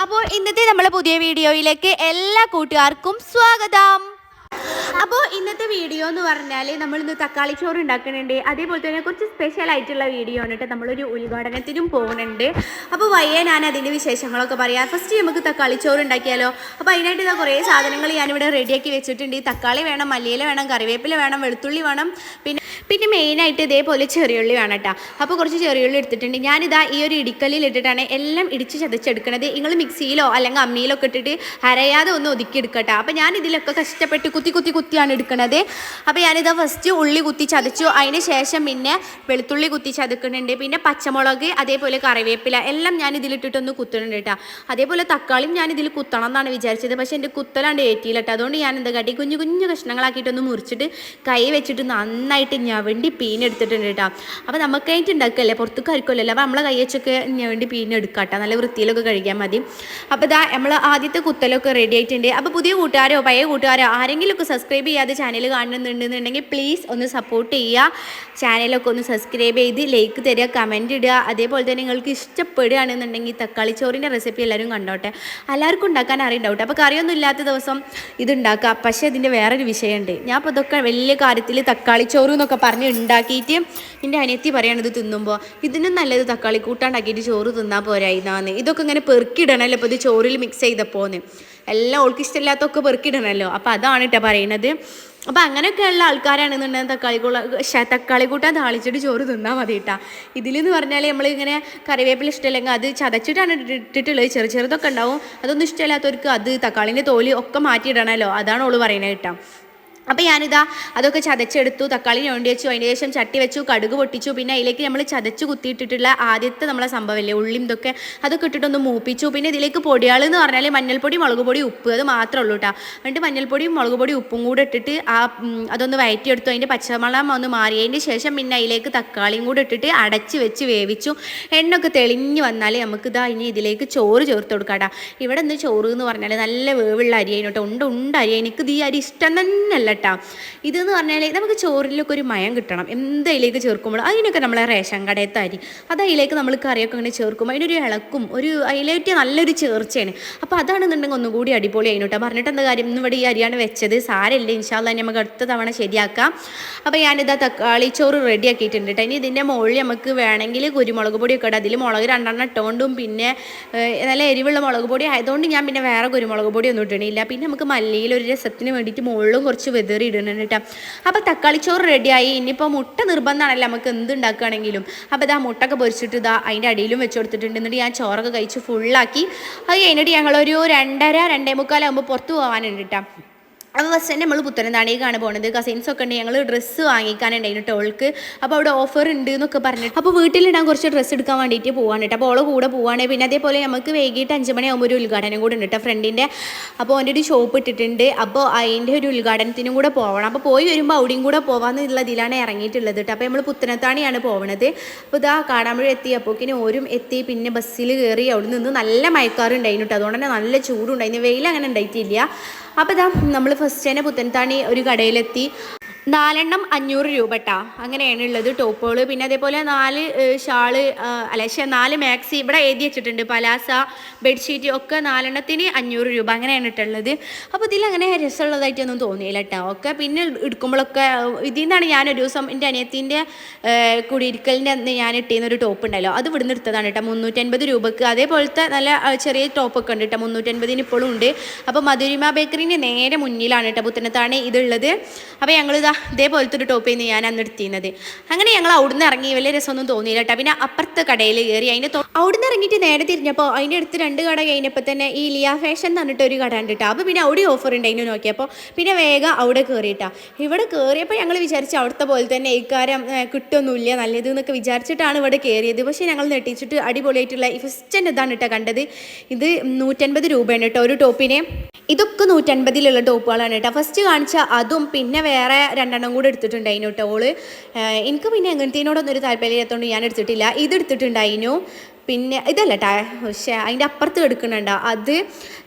അപ്പോൾ ഇന്നത്തെ നമ്മുടെ പുതിയ വീഡിയോയിലേക്ക് എല്ലാ കൂട്ടുകാർക്കും സ്വാഗതം. അപ്പോൾ ഇന്നത്തെ വീഡിയോ എന്ന് പറഞ്ഞാൽ നമ്മളിന്ന് തക്കാളി ചോറ് ഉണ്ടാക്കുന്നുണ്ട്. അതേപോലെ തന്നെ കുറച്ച് സ്പെഷ്യൽ ആയിട്ടുള്ള വീഡിയോ ആണ് കേട്ടോ. നമ്മളൊരു ഉദ്ഘാടനത്തിനും പോകുന്നുണ്ട്. അപ്പോൾ വയ്യേ ഞാൻ അതിന്റെ വിശേഷങ്ങളൊക്കെ പറയാം. ഫസ്റ്റ് നമുക്ക് തക്കാളി ചോറ് ഉണ്ടാക്കിയാലോ. അപ്പോൾ അതിനായിട്ട് ഇതാ കുറേ സാധനങ്ങൾ ഞാനിവിടെ റെഡിയാക്കി വെച്ചിട്ടുണ്ട്. തക്കാളി വേണം മല്ലിയില വേണം കറിവേപ്പില വേണം വെളുത്തുള്ളി വേണം. പിന്നെ പിന്നെ മെയിനായിട്ട് ഇതേപോലെ ചെറിയുള്ളി വേണം കേട്ടോ. അപ്പോൾ കുറച്ച് ചെറിയുള്ളി എടുത്തിട്ടുണ്ട്. ഞാനിതാ ഈ ഒരു ഇടിക്കല്ലിൽ ഇട്ടിട്ടാണ് എല്ലാം ഇടിച്ച് ചതച്ചെടുക്കണത്. നിങ്ങൾ മിക്സിയിലോ അല്ലെങ്കിൽ അമ്മിയിലൊക്കെ ഇട്ടിട്ട് അരയാതെ ഒന്ന് ഒതുക്കി എടുക്കട്ടോ. അപ്പോൾ ഞാൻ ഇതിലൊക്കെ കഷ്ടപ്പെട്ട് കുത്തി കുത്തി കുത്തിയാണ് എടുക്കുന്നത് അപ്പോൾ ഞാനിത് ഫസ്റ്റ് ഉള്ളി കുത്തി ചതച്ചു. അതിന് ശേഷം പിന്നെ വെളുത്തുള്ളി കുത്തി ചതക്കുന്നുണ്ട്. പിന്നെ പച്ചമുളക് അതേപോലെ കറിവേപ്പില എല്ലാം ഞാൻ ഇതിലിട്ടിട്ടൊന്ന് കുത്തുന്നുണ്ട് കേട്ടോ അതേപോലെ തക്കാളിയും ഞാൻ ഇതിൽ കുത്തണം എന്നാണ് വിചാരിച്ചത്. പക്ഷേ എന്റെ കുത്തലാണ്ട് ഏറ്റിയില്ല അതുകൊണ്ട് ഞാൻ എന്താ കാട്ടി? കുഞ്ഞു കുഞ്ഞു കഷ്ണങ്ങളാക്കിയിട്ടൊന്ന് മുറിച്ചിട്ട് കൈ വെച്ചിട്ട് നന്നായിട്ട് ഞവണ്ടി പീനെടുത്തിട്ടുണ്ട് കേട്ടോ അപ്പോൾ കഴിഞ്ഞിട്ട് ഉണ്ടാക്കല്ലേ പുറത്തേക്ക് ആയിരിക്കുമല്ലോ അപ്പോൾ നമ്മളെ കൈ വെച്ചൊക്കെ ഞവണ്ടി പീനെടുക്കാം കേട്ടോ നല്ല വൃത്തിയിലൊക്കെ കഴിക്കാൻ മതി. അപ്പോൾ ഇതാ നമ്മൾ ആദ്യത്തെ കുത്തലൊക്കെ റെഡി ആയിട്ടുണ്ട്. അപ്പോൾ പുതിയ കൂട്ടുകാരോ പഴയ കൂട്ടുകാരോ ആരെങ്കിലുമൊക്കെ സബ്സ്ക്രൈബ് ചെയ്യാതെ ചാനൽ കാണുന്നുണ്ടെന്നുണ്ടെങ്കിൽ പ്ലീസ് ഒന്ന് സപ്പോർട്ട് ചെയ്യുക. ചാനലൊക്കെ ഒന്ന് സബ്സ്ക്രൈബ് ചെയ്ത് ലൈക്ക് തരിക കമന്റ് ഇടുക. അതേപോലെ തന്നെ നിങ്ങൾക്ക് ഇഷ്ടപ്പെടുകയാണെന്നുണ്ടെങ്കിൽ തക്കാളി ചോറിന്റെ റെസിപ്പി എല്ലാവരും കണ്ടോട്ടെ. എല്ലാവർക്കും ഉണ്ടാക്കാൻ അറിയുണ്ടാവട്ടെ. അപ്പോൾ കറിയൊന്നും ഇല്ലാത്ത ദിവസം ഇതുണ്ടാക്കുക പക്ഷേ ഇതിന്റെ വേറൊരു വിഷയമുണ്ട്. ഞാൻ അപ്പോൾ ഇതൊക്കെ വലിയ കാര്യത്തിൽ തക്കാളി ചോറ് എന്നൊക്കെ പറഞ്ഞ് ഉണ്ടാക്കിയിട്ട് എന്റെ അനിയത്തി പറയണത് തിന്നുമ്പോൾ ഇതിനും നല്ലത് തക്കാളി കൂട്ടാണ്ടാക്കിയിട്ട് ചോറ് തിന്നാൽ പോരായിരുന്നാന്ന് ഇതൊക്കെ ഇങ്ങനെ പെറുക്കിയിടണമല്ലോ ഇപ്പോൾ ഇത് ചോറിൽ മിക്സ് ചെയ്തപ്പോന്ന്. എല്ലാം ഓൾക്ക് ഇഷ്ടമില്ലാത്തൊക്കെ പെറുക്കിടണമല്ലോ അപ്പോൾ അതാണ് കേട്ടോ പറയുന്നത് അപ്പോൾ അങ്ങനെയൊക്കെയുള്ള ആൾക്കാരാണെന്നുണ്ടെങ്കിൽ തക്കാളി കൂള തക്കാളി കൂട്ടാൻ താളിച്ചിട്ട് ചോറ് തിന്നാൽ മതി കേട്ടോ ഇതിലെന്ന് പറഞ്ഞാൽ നമ്മൾ ഇങ്ങനെ കറിവേപ്പില ഇഷ്ടമില്ലെങ്കിൽ അത് ചതച്ചിട്ടാണ് ഇട്ടി- ഇട്ടിട്ടുള്ളത്. ചെറു ചെറുതൊക്കെ ഉണ്ടാവും. അതൊന്നും ഇഷ്ടമില്ലാത്തവർക്ക് അത് തക്കാളിന്റെ തോൽ ഒക്കെ മാറ്റിയിടണമല്ലോ അതാണ് ഓൾ പറയുന്നത് കേട്ടോ അപ്പോൾ ഞാനിതാ അതൊക്കെ ചതച്ചെടുത്തു തക്കാളി ഞൊണ്ടി വെച്ചു അതിന് ശേഷം ചട്ടി വെച്ചു കടുക് പൊട്ടിച്ചു. പിന്നെ അതിലേക്ക് നമ്മൾ ചതച്ച് കുത്തിയിട്ടിട്ടുള്ള ആദ്യത്തെ നമ്മളെ സംഭവമല്ലേ ഉള്ളിയും ഇതൊക്കെ അതൊക്കെ ഇട്ടിട്ടൊന്ന് മൂപ്പിച്ചു. പിന്നെ ഇതിലേക്ക് പൊടികൾ എന്ന് പറഞ്ഞാൽ മഞ്ഞൾപ്പൊടി മുളക് പൊടി ഉപ്പ് അത് മാത്രമേ ഉള്ളൂ കേട്ടോ എന്നിട്ട് മഞ്ഞൾപ്പൊടിയും മുളക് പൊടി ഉപ്പും കൂടെ ഇട്ടിട്ട് ആ അതൊന്ന് വയറ്റിയെടുത്തു. അതിന്റെ പച്ചമളം ഒന്ന് മാറിയതിന്റെ ശേഷം പിന്നെ അതിലേക്ക് തക്കാളിയും കൂടെ ഇട്ടിട്ട് അടച്ച് വെച്ച് വേവിച്ചു. എണ്ണൊക്കെ തെളിഞ്ഞ് വന്നാൽ നമുക്ക് ഇതാ ഇനി ഇതിലേക്ക് ചോറ് ചേർത്ത് കൊടുക്കാട്ടാ ഇവിടെ നിന്ന് ചോറ് എന്ന് പറഞ്ഞാൽ നല്ല വേവുള്ള കേട്ടോ ഉണ്ട് ഉണ്ട് അരി. എനിക്ക് ഈ അരി ഇഷ്ടം തന്നെയല്ല കേട്ടോ. ഇതെന്ന് പറഞ്ഞാൽ നമുക്ക് ചോറിലൊക്കെ ഒരു മയം കിട്ടണം. എന്ത് അതിലേക്ക് ചേർക്കുമ്പോൾ അതിനൊക്കെ നമ്മളെ റേഷൻ കടയത്തെ അരി അത് അതിലേക്ക് നമ്മൾ കറിയൊക്കെ അങ്ങനെ ചേർക്കുമ്പോൾ അതിനൊരു ഇളക്കും ഒരു അതിലേക്ക് നല്ലൊരു ചേർച്ചയാണ്. അപ്പോൾ അതാണെന്നുണ്ടെങ്കിൽ ഒന്നുകൂടി അടിപൊളി ആയിരുന്നു പറഞ്ഞിട്ട് എന്താ കാര്യം? ഇന്ന് ഇവിടെ ഈ അരിയാണ് വെച്ചത്. സാരമില്ല ഇൻഷാല്ല നമുക്ക് അടുത്ത തവണ ശരിയാക്കാം. അപ്പോൾ ഞാനിതാ തക്കാളി ചോറ് റെഡി ആക്കിയിട്ടുണ്ട് കേട്ടോ ഇനി ഇതിന്റെ മുകളിൽ നമുക്ക് വേണമെങ്കിൽ കുരുമുളക് പൊടിയൊക്കെ ഇടാം. അതിൽ മുളക് രണ്ടെണ്ണം ഇട്ടുകൊണ്ടും പിന്നെ നല്ല എരിവുള്ള മുളക് പൊടി ആയതുകൊണ്ട് ഞാൻ പിന്നെ വേറെ കുരുമുളക് പൊടി ഒന്നും ഇട്ടണില്ല. പിന്നെ നമുക്ക് മല്ലിയിൽ ഒരു രസത്തിന് വേണ്ടിയിട്ട് മുകളിലും കുറച്ച് വെതറി ഇടുന്നുണ്ട് കേട്ടോ. അപ്പോൾ തക്കാളി ചോറ് റെഡിയായി ഇനിയിപ്പോൾ മുട്ട നിർബന്ധമാണല്ലോ നമുക്ക് എന്ത് ഉണ്ടാക്കുകയാണെങ്കിലും. അപ്പോൾ ഇതാ മുട്ടൊക്കെ പൊരിച്ചിട്ട് ഇതാ അതിന്റെ അടിയിലും വെച്ച് കൊടുത്തിട്ടുണ്ട്. എന്നിട്ട് ഞാൻ ചോറൊക്കെ കഴിച്ച് ഫുള്ളാക്കി അത് കഴിഞ്ഞിട്ട് ഞങ്ങളൊരു രണ്ടര രണ്ടേ മുക്കാലാകുമ്പോൾ പുറത്ത് പോകാനുണ്ട് കേട്ടോ. അപ്പോൾ ഫസ്റ്റ് തന്നെ നമ്മൾ പുത്തനന്താണിക്കാണ് പോകുന്നത് കസിൻസ് ഒക്കെ ഉണ്ട് ഞങ്ങൾ ഡ്രസ്സ് വാങ്ങിക്കാനുണ്ടായിരുന്നു ടോൾക്ക് അപ്പോൾ അവിടെ ഓഫർ ഉണ്ട് എന്നൊക്കെ പറഞ്ഞിട്ട്. അപ്പോൾ വീട്ടിലിടാൻ കുറച്ച് ഡ്രസ്സ് എടുക്കാൻ വേണ്ടിയിട്ട് പോകാൻ കേട്ടോ അപ്പോൾ ഓളെ കൂടെ പോവാണ്. പിന്നെ അതേപോലെ നമുക്ക് വൈകിട്ട് അഞ്ച് മണിയാകുമ്പോൾ ഒരു ഉദ്ഘാടനം കൂടെ ഉണ്ട് കേട്ടോ ഫ്രണ്ടിന്റെ അപ്പോൾ അവന്റെ ഒരു ഷോപ്പ് ഇട്ടിട്ടുണ്ട്. അപ്പോൾ അതിന്റെ ഒരു ഉദ്ഘാടനത്തിനും കൂടെ പോകണം അപ്പോൾ പോയി വരുമ്പോൾ അവിടെയും കൂടെ പോകാമെന്നുള്ള ഇതിലാണ് ഇറങ്ങിയിട്ടുള്ളത് കേട്ടോ അപ്പോൾ നമ്മൾ പുത്തനത്താണിയാണ് പോകുന്നത് അപ്പോൾ ഇതാ കാടാമ്പുഴ എത്തി അപ്പോക്കിന് ഓരും എത്തി. പിന്നെ ബസ്സിൽ കയറി അവിടെ നിന്ന് നല്ല മയക്കാറുണ്ടായിരുന്നു കേട്ടോ അതുകൊണ്ട് തന്നെ നല്ല ചൂടുണ്ടായിരുന്നു. വെയിൽ അങ്ങനെ ഉണ്ടായിട്ടില്ല. അപ്പോൾ ഇതാ നമ്മൾ ഫസ്റ്റ് തന്നെ പുത്തൻതാണി ഒരു കടയിലെത്തി. നാലെണ്ണം അഞ്ഞൂറ് രൂപ അങ്ങനെയാണ് ഉള്ളത് ടോപ്പുകൾ പിന്നെ അതേപോലെ നാല് ഷാൾ അല്ല നാല് മാക്സി ഇവിടെ എഴുതി വെച്ചിട്ടുണ്ട്. പലാസ ബെഡ്ഷീറ്റ് ഒക്കെ നാലെണ്ണത്തിന് അഞ്ഞൂറ് രൂപ അങ്ങനെയാണ് ഇട്ടുള്ളത്. അപ്പോൾ ഇതിൽ അങ്ങനെ രസമുള്ളതായിട്ടൊന്നും തോന്നിയില്ല കേട്ടോ ഒക്കെ പിന്നെ എടുക്കുമ്പോഴൊക്കെ ഇതിൽ നിന്നാണ് ഞാനൊരു ദിവസം എന്റെ അനിയത്തിന്റെ കുടിയിരിക്കലിന്റെ അന്ന് ഞാൻ ഇട്ടിരുന്ന ഒരു ടോപ്പ് ഉണ്ടല്ലോ. അത് ഇവിടുന്ന് എടുത്തതാണ് കേട്ടോ. മുന്നൂറ്റൻപത് രൂപക്ക്. അതേപോലത്തെ നല്ല ചെറിയ ടോപ്പൊക്കെ ഉണ്ട് കേട്ടോ. മുന്നൂറ്റൻപതിന് ഇപ്പോഴും ഉണ്ട്. അപ്പോൾ മധുരിമ ബേക്കറിന്റെ നേരെ മുന്നിലാണ് കേട്ടോ പുത്തനത്താണ് ഇതുള്ളത്. അപ്പോൾ ഞങ്ങളിതാ ഇതേപോലത്തെ ഒരു ടോപ്പിൽ നിന്ന് ഞാൻ അന്ന് എടുത്തിരുന്നത് അങ്ങനെ ഞങ്ങൾ അവിടുന്ന് ഇറങ്ങി വലിയ രസമൊന്നും തോന്നിയില്ല കേട്ടോ. പിന്നെ അപ്പുറത്തെ കടയിൽ കയറി അതിന്റെ അവിടുന്ന് ഇറങ്ങിയിട്ട് നേരെ തിരിഞ്ഞപ്പോൾ അതിന്റെ അടുത്ത് രണ്ട് കട കഴിഞ്ഞപ്പോൾ തന്നെ ഈ ലിയ ഫാഷൻ എന്ന് പറഞ്ഞിട്ട് ഒരു കട ഉണ്ട് അപ്പോൾ പിന്നെ അവിടെ ഓഫർ ഉണ്ട് അതിന് നോക്കിയപ്പോൾ പിന്നെ വേഗം അവിടെ കയറിയിട്ടാ ഇവിടെ കയറിയപ്പോൾ ഞങ്ങൾ വിചാരിച്ചു അവിടുത്തെ പോലെ തന്നെ ഇക്കാരം കിട്ടൊന്നുമില്ല നല്ലത് എന്നൊക്കെ വിചാരിച്ചിട്ടാണ് ഇവിടെ കയറിയത് പക്ഷേ ഞങ്ങൾ നെട്ടിച്ചിട്ട് അടിപൊളിയായിട്ടുള്ള ഈ ഫസ്റ്റ് ഇതാണ് കേട്ടോ കണ്ടത്. ഇത് നൂറ്റൻപത് രൂപയാണ് കേട്ടോ ഒരു ടോപ്പിന് ഇതൊക്കെ നൂറ്റൻപതിലുള്ള ടോപ്പുകളാണ് കേട്ടോ. ഫസ്റ്റ് കാണിച്ച അതും പിന്നെ വേറെ രണ്ടെണ്ണം കൂടെ ഓൾ. ഏഹ് എനിക്ക് പിന്നെ എങ്ങനത്തേനോടൊന്നും ഒരു താല്പര്യമില്ലാത്തതുകൊണ്ട് ഞാൻ എടുത്തിട്ടില്ല. ഇത് എടുത്തിട്ടുണ്ടായിരുന്നു. പിന്നെ ഇതല്ല ടാ പക്ഷേ അതിന്റെ അപ്പുറത്ത് എടുക്കുന്നുണ്ട്? അത്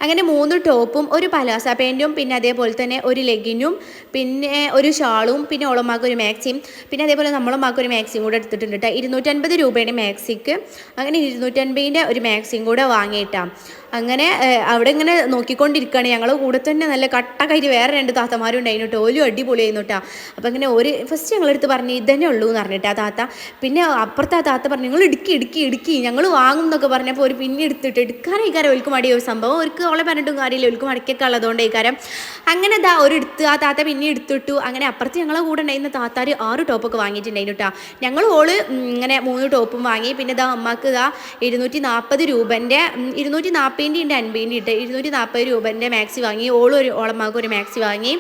അങ്ങനെ മൂന്ന് ടോപ്പും ഒരു പലാസ പാന്റും പിന്നെ അതേപോലെ തന്നെ ഒരു ലെഗിനും പിന്നെ ഒരു ഷാളും പിന്നെ ഓളമാക്ക് ഒരു മാക്സിയും പിന്നെ അതേപോലെ നമ്മളമാക്ക് ഒരു മാക്സിയും കൂടെ എടുത്തിട്ടുണ്ട് കേട്ടോ ഇരുന്നൂറ്റൻപത് രൂപയുടെ മാക്സിക്ക് അങ്ങനെ ഇരുന്നൂറ്റൻപതിന്റെ ഒരു മാക്സിയും കൂടെ വാങ്ങിയിട്ടാണ് അങ്ങനെ അവിടെ ഇങ്ങനെ നോക്കിക്കൊണ്ടിരിക്കുകയാണ് ഞങ്ങൾ കൂടെ തന്നെ നല്ല കട്ട കട്ടക്കായിട്ട് വേറെ രണ്ട് താത്തമാരും ഉണ്ടായിരുന്നു കേട്ടോ ഓലും അടിപൊളിയായിരുന്നു കേട്ടോ അപ്പം ഇങ്ങനെ ഒരു ഫസ്റ്റ് ഞങ്ങളെടുത്ത് പറഞ്ഞു ഇതന്നെ ഉള്ളൂ എന്ന് പറഞ്ഞിട്ട് ആ താത്ത. പിന്നെ അപ്പുറത്തെ ആ താത്ത പറഞ്ഞു നിങ്ങൾ ഇടുക്കി ഇടുക്കി ഇടുക്കി. ഞങ്ങൾ വാങ്ങും എന്നൊക്കെ പറഞ്ഞപ്പോൾ ഒരു പിന്നെ എടുത്തിട്ട് എടുക്കാനായി കാരം ഒൽക്ക് മടിയ സംഭവം ഒരുക്ക് അവളെ പറഞ്ഞിട്ടും കാര്യമില്ല. ഒൽക്ക് മടക്കൊക്കെ ഉള്ളതുകൊണ്ട് ഈ കാരം അങ്ങനെ ഇതാ ഒരു എടുത്ത് ആ താത്ത പിന്നെ എടുത്തിട്ടു. അങ്ങനെ അപ്പുറത്ത് ഞങ്ങളെ കൂടെ ഉണ്ടായിരുന്ന താത്താർ ആറ് ടോപ്പൊക്കെ വാങ്ങിയിട്ടുണ്ടായിരുന്നു കേട്ടോ ഞങ്ങൾ ഓൾ ഇങ്ങനെ മൂന്ന് ടോപ്പും വാങ്ങി. പിന്നെ ഇതാ അമ്മയ്ക്ക് ഇതാ ഇരുന്നൂറ്റി നാൽപ്പത് രൂപന്റെ ഇരുന്നൂറ്റി നാൽപ്പതിന്റെ ഉണ്ട് അൻപതിന്റെ ഇട്ട് ഇരുന്നൂറ്റി നാൽപ്പത് രൂപന്റെ മാക്സി വാങ്ങി. ഓളും ഒരു ഓളമ്മക്ക് മാക്സി വാങ്ങി.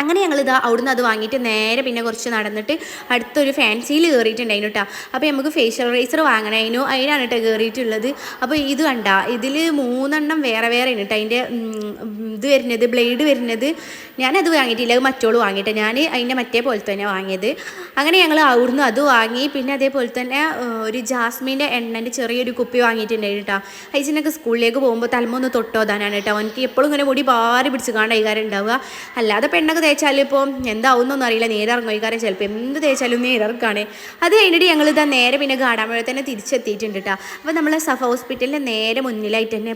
അങ്ങനെ ഞങ്ങൾ ഇതാ അവിടുന്ന് അത് വാങ്ങിയിട്ട് നേരെ പിന്നെ കുറച്ച് നടന്നിട്ട് അടുത്തൊരു ഫാൻസിയിൽ കയറിയിട്ടുണ്ടായിരുന്നു കേട്ടോ അപ്പോൾ നമുക്ക് ഫേഷ്യൽ റേസർ വാങ്ങണതിനു അതിനാണ് കേട്ടോ കയറിയിട്ടുള്ളത് അപ്പോൾ ഇത് കണ്ട ഇതിൽ മൂന്നെണ്ണം വേറെ വേറെ കേട്ടോ അതിന്റെ ഇത് വരുന്നത് ബ്ലേഡ് വരുന്നത്. ഞാനത് വാങ്ങിയിട്ടില്ല അത് മറ്റോൾ വാങ്ങിയിട്ട്. ഞാൻ അതിന്റെ മറ്റേ പോലെ തന്നെ വാങ്ങിയത്. അങ്ങനെ ഞങ്ങൾ അവിടുന്ന് അത് വാങ്ങി പിന്നെ അതേപോലെ തന്നെ ഒരു ജാസ്മിന്റെ എണ്ണന്റെ ചെറിയൊരു കുപ്പി വാങ്ങിയിട്ടുണ്ടായിരുന്നു കേട്ടോ അയച്ചിനൊക്കെ സ്കൂളിലേക്ക് പോകുമ്പോൾ തലമൊന്ന് തൊട്ടോതാനാണ് കേട്ടോ എനിക്ക് എപ്പോഴും ഇങ്ങനെ മുടി പാറി പിടിച്ച് കാണാൻ കൈകാരം ഉണ്ടാവുക. അല്ലാതെ പെണ്ണൊക്കെ തേച്ചാൽ ഇപ്പോൾ എന്താവുന്നൊന്നും അറിയില്ല. നേരിറങ്ങും കൈകാരം ചിലപ്പോൾ എന്ത് തേച്ചാലും നേരിറക്കാണ് അത് കഴിഞ്ഞിട്ട് ഞങ്ങൾ ഇതാ നേരെ പിന്നെ ഗാഡാമഴ തന്നെ തിരിച്ചെത്തിയിട്ടുണ്ട് കേട്ടോ അപ്പോൾ നമ്മൾ സഫ ഹോസ്പിറ്റലിന്റെ നേരെ മുന്നിലായിട്ട് തന്നെ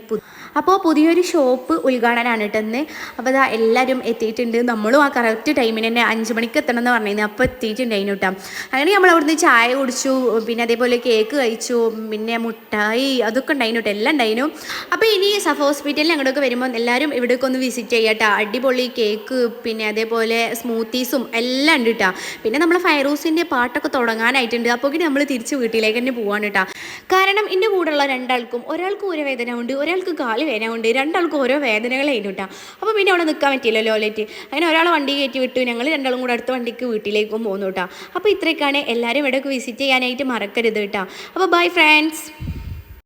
അപ്പോൾ പുതിയൊരു ഷോപ്പ് ഉദ്ഘാടനമാണ് കേട്ടെന്ന് അപ്പോൾ അതാ എല്ലാവരും എത്തിയിട്ടുണ്ട്. നമ്മളും ആ കറക്റ്റ് ടൈമിന് തന്നെ അഞ്ച് മണിക്ക് എത്തണം എന്ന് പറഞ്ഞിരുന്നു. അപ്പോൾ എത്തിയിട്ടുണ്ട് അതിനോട്ടാ അങ്ങനെ നമ്മൾ അവിടുന്ന് ചായ കുടിച്ചു പിന്നെ അതേപോലെ കേക്ക് കഴിച്ചു പിന്നെ മുട്ടായി അതൊക്കെ ഉണ്ടായിരുന്നു എല്ലാം ഉണ്ടായിരുന്നു. അപ്പോൾ ഇനി സഫ ഹോസ്പിറ്റലിൽ അങ്ങോട്ടൊക്കെ വരുമ്പോൾ എല്ലാവരും ഇവിടേക്ക് ഒന്ന് വിസിറ്റ് ചെയ്യട്ടോ അടിപൊളി കേക്ക് പിന്നെ അതേപോലെ സ്മൂത്തീസും എല്ലാം ഉണ്ട് കേട്ടോ. പിന്നെ നമ്മൾ ഫൈറൂസിന്റെ പാട്ടൊക്കെ തുടങ്ങാനായിട്ടുണ്ട്. അപ്പോൾ നമ്മൾ തിരിച്ച് വീട്ടിലേക്ക് തന്നെ പോവാണ് കേട്ടോ. കാരണം എന്റെ കൂടെയുള്ള രണ്ടാൾക്കും ഒരാൾക്ക് ഒരു വേദന ഉണ്ട് ഒരാൾക്ക് കാൽ വേദന ഉണ്ട് രണ്ടാൾക്കും ഓരോ വേദനകളായിരുന്നു കേട്ടോ അപ്പോൾ പിന്നെ അവിടെ നിൽക്കാൻ പറ്റില്ലല്ലോ ലോലേറ്റ് അങ്ങനെ ഒരാൾ വണ്ടി കയറ്റി വിട്ടു. ഞങ്ങൾ രണ്ടാളും കൂടെ അടുത്ത വണ്ടിക്ക് വീട്ടിലേക്കും പോകുന്നു കേട്ടോ അപ്പോൾ ഇത്രയൊക്കെയാണ് എല്ലാവരും ഇവിടെയൊക്കെ വിസിറ്റ് ചെയ്യാനായിട്ട് മറക്കരുത് കേട്ടോ അപ്പോൾ ബൈ ഫ്രണ്ട്സ്